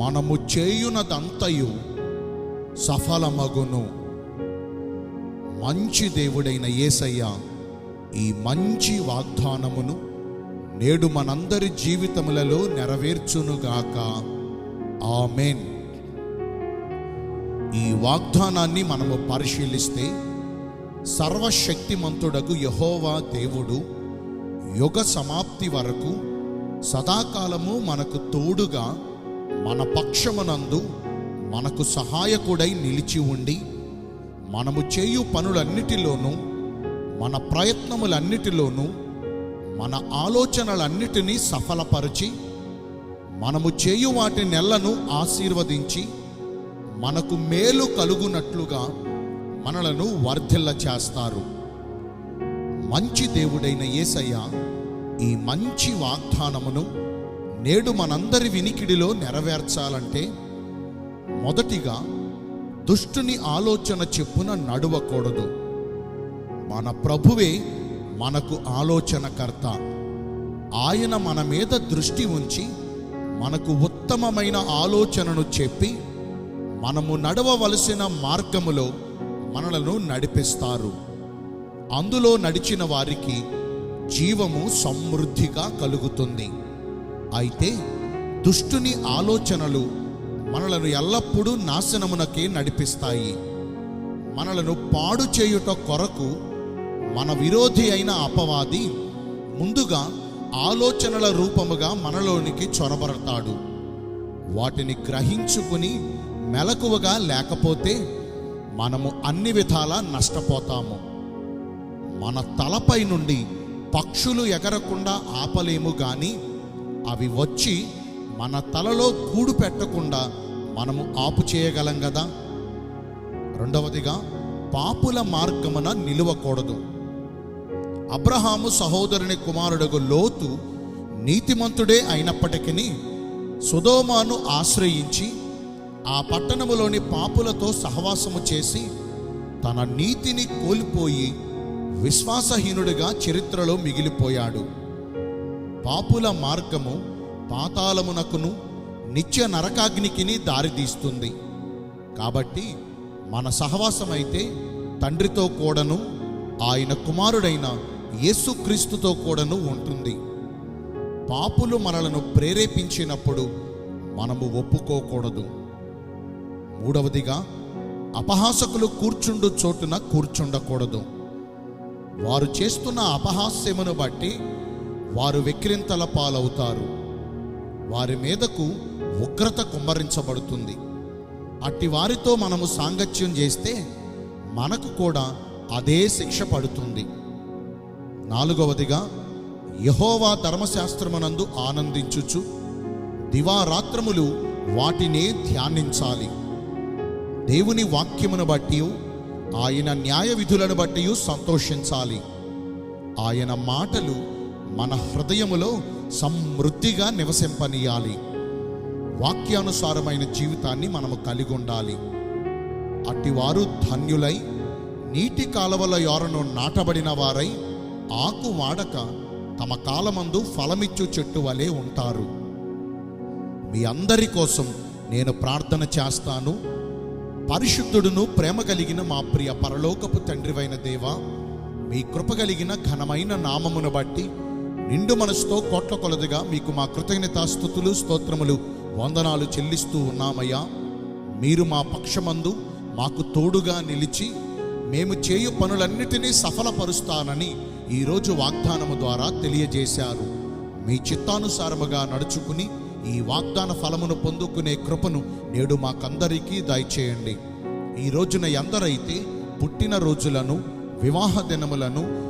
మనము చేయునదంతయు సఫలమగును. మంచి దేవుడైన యేసయ్య ఈ మంచి వాగ్దానమును నేడు మనందరి జీవితములలో నెరవేర్చునుగాక. ఆమెన్. ఈ వాగ్దానాన్ని మనము పరిశీలిస్తే సర్వశక్తిమంతుడకు యహోవా దేవుడు యుగ సమాప్తి వరకు సదాకాలము మనకు తోడుగా మన పక్షమునందు మనకు సహాయకుడై నిలిచి ఉండి మనము చేయు పనులన్నిటిలోనూ మన ప్రయత్నములన్నిటిలోనూ మన ఆలోచనలన్నిటినీ సఫలపరిచి మనము చేయు వాటి నెలను ఆశీర్వదించి మనకు మేలు కలుగునట్లుగా మనలను వర్ధిల్ల చేస్తారు. మంచి దేవుడైన యేసయ్య ఈ మంచి వాగ్దానమును నేడు మనందరి వినికిడిలో నెరవేర్చాలంటే మొదటిగా దుష్టుని ఆలోచన చెప్పున నడవకూడదు. మన ప్రభువే మనకు ఆలోచనకర్త. ఆయన మన మీద దృష్టి ఉంచి మనకు ఉత్తమమైన ఆలోచనను చెప్పి మనము నడవవలసిన మార్గములో మనలను నడిపిస్తారు. అందులో నడిచిన వారికి జీవము సమృద్ధిగా కలుగుతుంది. అయితే దుష్టుని ఆలోచనలు మనలను ఎల్లప్పుడూ నాశనమునకే నడిపిస్తాయి. మనలను పాడు చేయుట కొరకు మన విరోధి అయిన అపవాది ముందుగా ఆలోచనల రూపముగా మనలోనికి చొరబడతాడు. వాటిని గ్రహించుకుని మెలకువగా లేకపోతే మనము అన్ని విధాలా నష్టపోతాము. మన తలపై నుండి పక్షులు ఎగరకుండా ఆపలేము కానీ అవి వచ్చి మన తలలో గూడు పెట్టకుండా మనము ఆపు చేయగలం కదా రెండవదిగా పాపుల మార్గమున నిలువకూడదు. అబ్రహాము సహోదరుని కుమారుడుగు లోతు నీతిమంతుడే అయినప్పటికీ సుధోమాను ఆశ్రయించి ఆ పట్టణములోని పాపులతో సహవాసము చేసి తన నీతిని కోల్పోయి విశ్వాసహీనుడిగా చరిత్రలో మిగిలిపోయాడు. పాపుల మార్గము పాతాళమునకును నిత్య నరకాగ్నికిని దారితీస్తుంది. కాబట్టి మన సహవాసమైతే తండ్రితో కూడాను ఆయన కుమారుడైన యేసుక్రీస్తుతో కూడాను ఉంటుంది. పాపులు మనలను ప్రేరేపించినప్పుడు మనము ఒప్పుకోకూడదు. మూడవదిగా అపహాసకులు కూర్చుండు చోటున కూర్చుండకూడదు. వారు చేస్తున్న అపహాస్యమును బట్టి వారు వెక్కిరింతల పాలవుతారు. వారి మీదకు ఉగ్రత కుమ్మరించబడుతుంది. అట్టి వారితో మనము సాంగత్యం చేస్తే మనకు కూడా అదే శిక్ష పడుతుంది. నాలుగవదిగా యహోవా ధర్మశాస్త్రమునందు ఆనందించుచు దివారాత్రములు వాటినే ధ్యానించాలి. దేవుని వాక్యమును బట్టి ఆయన న్యాయ విధులను బట్టి సంతోషించాలి. ఆయన మాటలు మన హృదయములో సమృద్ధిగా నివసింపనీయాలి. వాక్యానుసారమైన జీవితాన్ని మనము కలిగి ఉండాలి. అట్టివారు ధన్యులై నీటి కాలవల యోరను నాటబడిన వారై ఆకు వాడక తమ కాలమందు ఫలమిచ్చు చెట్టు వలె ఉంటారు. మీ అందరి కోసం నేను ప్రార్థన చేస్తాను. పరిశుద్ధుడును ప్రేమ కలిగిన మా ప్రియ పరలోకపు తండ్రివైన దేవా మీ కృప కలిగిన ఘనమైన నామమును బట్టి నిండు మనసుతో కోట్ల కొలదిగా మీకు మా కృతజ్ఞతాస్థుతులు స్తోత్రములు వందనాలు చెల్లిస్తూ ఉన్నామయ్యా. మీరు మా పక్షమందు మాకు తోడుగా నిలిచి మేము చేయు పనులన్నిటినీ సఫలపరుస్తానని ఈరోజు వాగ్దానము ద్వారా తెలియజేశారు. మీ చిత్తానుసారముగా నడుచుకుని ఈ వాగ్దాన ఫలమును పొందుకునే కృపను నేడు మాకందరికీ దయచేయండి. ఈ రోజున ఎందరైతే పుట్టిన రోజులను వివాహ దినములను